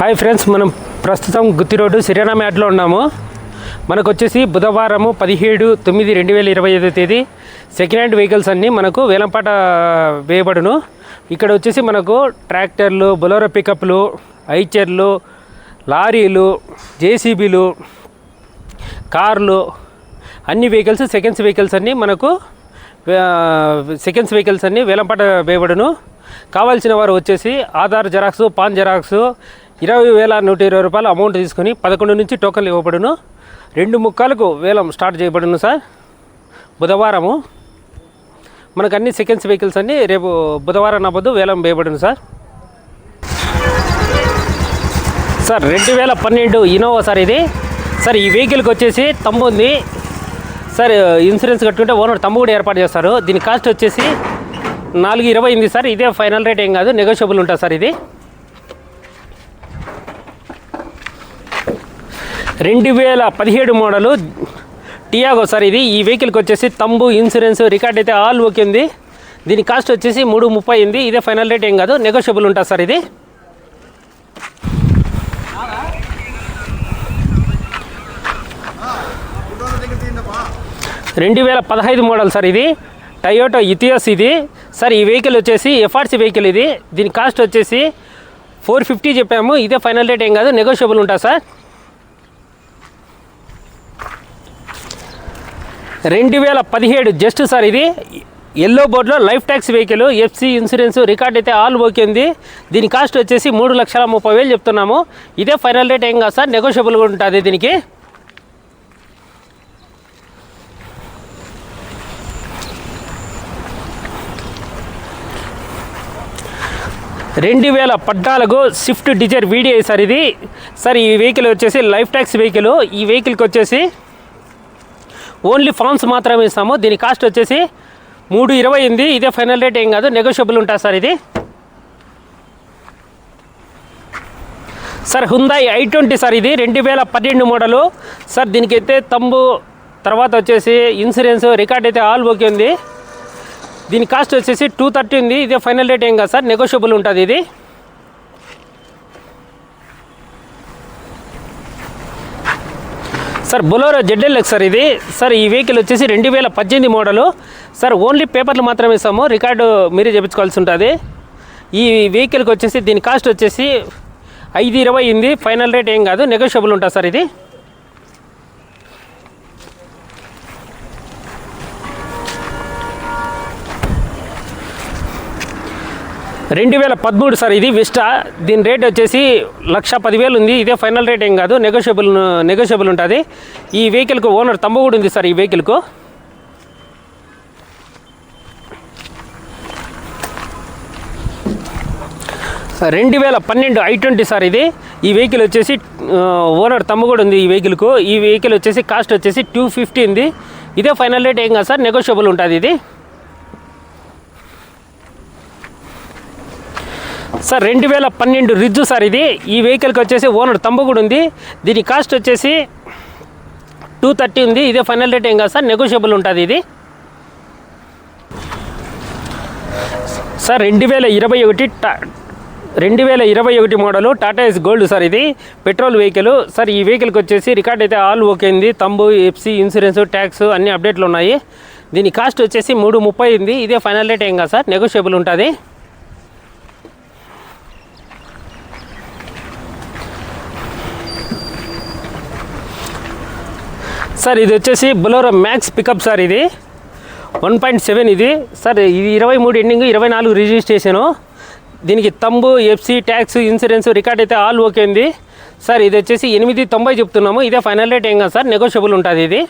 Hi friends మనం ప్రస్తుతం గుత్తి road సిరియానా ఉన్నాము. మనకు వచ్చేసి బుధవారము పదిహేడు తొమ్మిది రెండు వేల ఇరవై ఐదో తేదీ సెకండ్ హ్యాండ్ వెహికల్స్ అన్నీ మనకు వేలంపాట వేయబడును. ఇక్కడ వచ్చేసి మనకు ట్రాక్టర్లు బొలోరో పికప్లు ఐచర్లు లారీలు జేసీబీలు కార్లు అన్ని వెహికల్స్ సెకండ్స్ వెహికల్స్ అన్నీ మనకు సెకండ్స్ వెహికల్స్ అన్నీ వేలంపాట వేయబడును. కావాల్సిన వారు వచ్చేసి ఆధార్ జెరాక్స్ పాన్ జెరాక్స్ ఇరవై వేల నూట ఇరవై రూపాయలు అమౌంట్ తీసుకొని పదకొండు నుంచి టోకన్లు ఇవ్వబడును. రెండు ముక్కలకు వేలం స్టార్ట్ చేయబడును సార్. బుధవారము. మనకు అన్ని సెకండ్స్ వెహికల్స్ అన్నీ రేపు బుధవారం నవ్వద్దు వేలం వేయబడును సార్. సార్ రెండు వేల పన్నెండు ఇనోవా సార్ ఇది. సార్ ఈ వెహికల్కి వచ్చేసి తమ్ము ఉంది. సార్ ఇన్సూరెన్స్ కట్టుకుంటే ఓనర్ తమ్ము కూడా ఏర్పాటు చేస్తారు. దీని కాస్ట్ వచ్చేసి నాలుగు ఇరవై ఉంది సార్. ఇదే ఫైనల్ రేట్ ఏం కాదు నెగోషియబుల్ ఉంటుంది సార్ ఇది. రెండు వేల పదిహేడు మోడలు. టియాగో సార్ ఇది ఈ వెహికల్కి వచ్చేసి తంబు ఇన్సూరెన్స్ రికార్డ్ అయితే ఆల్ ఓకే ఉంది. దీని కాస్ట్ వచ్చేసి మూడు ముప్పై ఉంది ఇదే ఫైనల్ రేట్ ఏం కాదు నెగోషియబుల్ ఉంటుంది సార్ ఇది. రెండు వేల పదహైదు మోడల్ సార్ ఇది. టయోటో ఇథియోస్ ఇది. సార్ ఈ వెహికల్ వచ్చేసి ఎఫ్ఆర్సీ వెహికల్ ఇది. దీని కాస్ట్ వచ్చేసి ఫోర్ ఫిఫ్టీ చెప్పాము. ఇదే ఫైనల్ రేట్ ఏం కాదు నెగోషియబుల్ ఉంటుంది సార్. రెండు వేల పదిహేడు జస్ట్ సార్ ఇది. ఎల్లో బోర్డులో life tax vehicle FC insurance record అయితే ఆల్ ఓకే ఉంది. దీని కాస్ట్ వచ్చేసి మూడు లక్షల ముప్పై వేలు చెప్తున్నాము. ఇదే ఫైనల్ రేట్ ఏం కాదు సార్ నెగోషియబుల్గా ఉంటుంది దీనికి. రెండు వేల పద్నాలుగు స్విఫ్ట్ డిజైర్ వీడియో సార్ ఇది. సార్ ఈ వెహికల్ వచ్చేసి లైఫ్ ట్యాక్స్ వెహికల్. ఈ వెహికల్కి వచ్చేసి ఓన్లీ ఫామ్స్ మాత్రమే ఇస్తాము. దీని కాస్ట్ వచ్చేసి మూడు ఇరవై ఉంది ఇదే ఫైనల్ రేట్ ఏం కాదు. నెగోషియబుల్ ఉంటుంది సార్ ఇది. Sir Hyundai i twenty sir ఇది. రెండు వేల పన్నెండు మోడలు. సార్ దీనికి అయితే తంబు తర్వాత వచ్చేసి ఇన్సూరెన్స్ రికార్డ్ అయితే ఆల్ ఓకే ఉంది. దీని కాస్ట్ వచ్చేసి టూ థర్టీ ఉంది. ఇదే ఫైనల్ రేట్ ఏం కాదు సార్. నెగోషియబుల్ ఉంటుంది ఇది. సార్ బొలోరో జెడ్ఎల్ఎక్స్ సార్ ఇది. సార్ ఈ వెహికల్ వచ్చేసి రెండు వేల పద్దెనిమిది మోడలు. సార్ ఓన్లీ పేపర్లు మాత్రమే ఇస్తాము. రికార్డు మీరే చేపించుకోవాల్సి ఉంటుంది. ఈ వెహికల్కి వచ్చేసి దీని కాస్ట్ వచ్చేసి ఐదు ఇరవై ఉంది ఫైనల్ రేట్ ఏం కాదు. నెగోషియబుల్ ఉంటుంది సార్ ఇది. రెండు వేల పదమూడు సార్ ఇది విస్టా. దీని రేట్ వచ్చేసి లక్ష పదివేలు ఉంది. ఇదే ఫైనల్ రేట్ ఏం కాదు. నెగోషియబుల్ నెగోషియబుల్ ఉంటుంది. ఈ వెహికల్కు ఓనర్ తమ్ము కూడా ఉంది సార్ ఈ వెహికల్కు రెండు వేల పన్నెండు ఐ ట్వంటీ సార్ ఇది. ఈ వెహికల్ వచ్చేసి uh, ఓనర్ తమ్ము కూడా ఉంది ఈ వెహికల్కు ఈ వెహికల్ వచ్చేసి కాస్ట్ వచ్చేసి టూ ఫిఫ్టీ ఉంది. ఇదే ఫైనల్ రేట్ ఏం కాదు సార్. నెగోషియబుల్ ఉంటుంది ఇది. సార్ రెండు వేల పన్నెండు రిజ్జు సార్ ఇది. ఈ వెహికల్కి వచ్చేసి ఓనర్ తంబు కూడా ఉంది. దీని కాస్ట్ వచ్చేసి టూ థర్టీ ఉంది. ఇదే ఫైనల్ రేట్ ఏం కాదు సార్ నెగోషియబుల్ ఉంటుంది ఇది. సార్ రెండు వేల ఇరవై ఒకటి టా రెండు వేల ఇరవై ఒకటి model Tata ace gold sir ఇది. Petrol vehicle. సార్ ఈ వెహికల్కి వచ్చేసి రికార్డ్ అయితే ఆల్ ఓకే ఉంది. తంబు ఎఫ్సి ఇన్సూరెన్స్ ట్యాక్స్ అన్ని అప్డేట్లు ఉన్నాయి. దీని కాస్ట్ వచ్చేసి మూడు ముప్పై ఉంది. ఇదే ఫైనల్ రేట్ ఏం కాదు సార్ నెగోషియబుల్ ఉంటుంది. సార్ ఇది వచ్చేసి బొలోరో మ్యాక్స్ పికప్ సార్ ఇది. వన్ పాయింట్ సెవెన్ ఇది. సార్ ఇది ఇరవై మూడు ఎండింగ్ ఇరవై నాలుగు రిజిస్ట్రేషను. దీనికి తంబు ఎఫ్సి ట్యాక్స్ ఇన్సూరెన్స్ రికార్డ్ అయితే ఆల్ ఓకే ఉంది. సార్ ఇది వచ్చేసి ఎనిమిది తొంభై చెప్తున్నాము. ఇదే ఫైనల్ రేట్ ఏం కాదు సార్ నెగోషియబుల్ ఉంటుంది ఇది.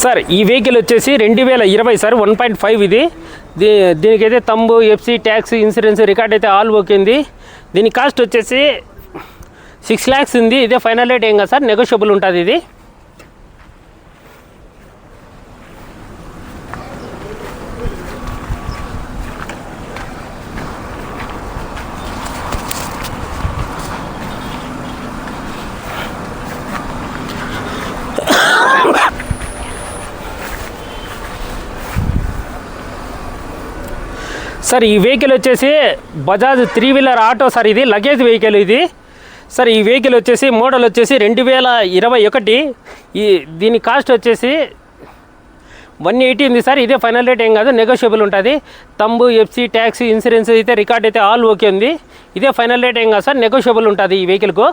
సార్ ఈ వెహికల్ వచ్చేసి రెండు వేల ఇరవై సార్ వన్ పాయింట్ ఫైవ్ ఇది. దీ దీనికైతే తంబు ఎఫ్సి ట్యాక్స్ ఇన్సూరెన్స్ రికార్డ్ అయితే ఆల్ ఓకేంది దీని కాస్ట్ వచ్చేసి సిక్స్ ల్యాక్స్ ఉంది. ఇదే ఫైనల్ రేట్ ఏం కదా సార్ నెగోషియబుల్ ఉంటుంది ఇది. సార్ ఈ వెహికల్ వచ్చేసి Bajaj three wheeler auto sir ఇది లగేజ్ వెహికల్ ఇది. సార్ ఈ వెహికల్ వచ్చేసి మోడల్ వచ్చేసి రెండు వేల ఇరవై ఒకటి. ఈ దీని కాస్ట్ వచ్చేసి వన్ ఎయిటీ ఉంది సార్ ఇదే ఫైనల్ రేట్ ఏం కాదు నెగోషియబుల్ ఉంటుంది. తంబు ఎఫ్సీ ట్యాక్సీ ఇన్సూరెన్స్ అయితే రికార్డ్ అయితే ఆల్ ఓకే ఉంది. ఇదే ఫైనల్ రేట్ ఏం కాదు సార్ నెగోషియబుల్ ఉంటుంది ఈ వెహికల్కు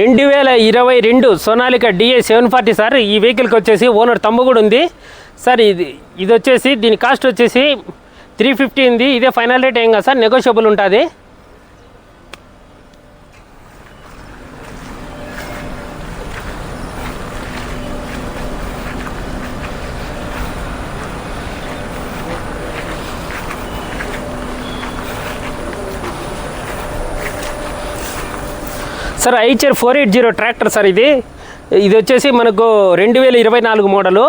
రెండు వేల ఇరవై రెండు Sonalika DA seven forty sir ఈ వెహికల్కి వచ్చేసి ఓనర్ తమ్ము కూడా ఉంది. సార్ ఇది ఇది వచ్చేసి దీని కాస్ట్ వచ్చేసి త్రీ ఫిఫ్టీ ఉంది. ఇదే ఫైనల్ రేట్ ఏం కాదు సార్ నెగోషియబుల్ ఉంటుంది. Sir Eicher four eight zero tractor sir ఇది. ఇది వచ్చేసి మనకు రెండు వేల ఇరవై నాలుగు మోడలు.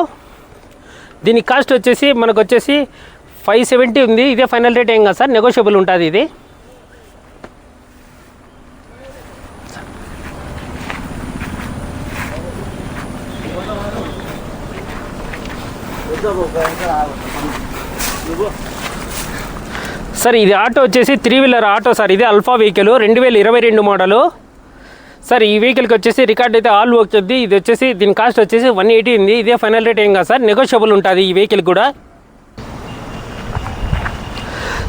దీని కాస్ట్ వచ్చేసి మనకు వచ్చేసి ఫైవ్ సెవెంటీ ఉంది. ఇదే ఫైనల్ రేట్ ఏం కాదు సార్ నెగోషియబుల్ ఉంటుంది ఇది. సార్ ఇది ఆటో వచ్చేసి త్రీ వీలర్ ఆటో సార్ ఇది అల్ఫా వెహికల్ రెండు వేల ఇరవై రెండు మోడలు. సార్ ఈ వెహికల్కి వచ్చేసి రికార్డ్ అయితే ఆల్ వచ్చింది ఇది వచ్చేసి దీని కాస్ట్ వచ్చేసి వన్ ఎయిటీ ఉంది. ఇదే ఫైనల్ రేట్ ఏం కాదు సార్ నెగోషియబుల్ ఉంటుంది ఈ వెహికల్ కూడా.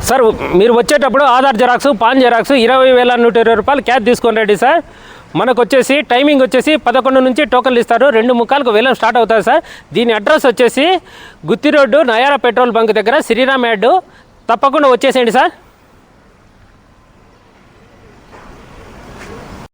సార్ మీరు వచ్చేటప్పుడు ఆధార్ జెరాక్స్ పాన్ జెరాక్స్ ఇరవై వేల నూట ఇరవై రూపాయలు క్యాష్ తీసుకొని రండి సార్. మనకు వచ్చేసి టైమింగ్ వచ్చేసి పదకొండు నుంచి టోకన్లు ఇస్తారు. రెండు ముక్కాలకు వేలం స్టార్ట్ అవుతుంది సార్. దీని అడ్రస్ వచ్చేసి Gutti road Nayara petrol bunk దగ్గర శ్రీరామ్ యాడ్ తప్పకుండా వచ్చేసేయండి సార్.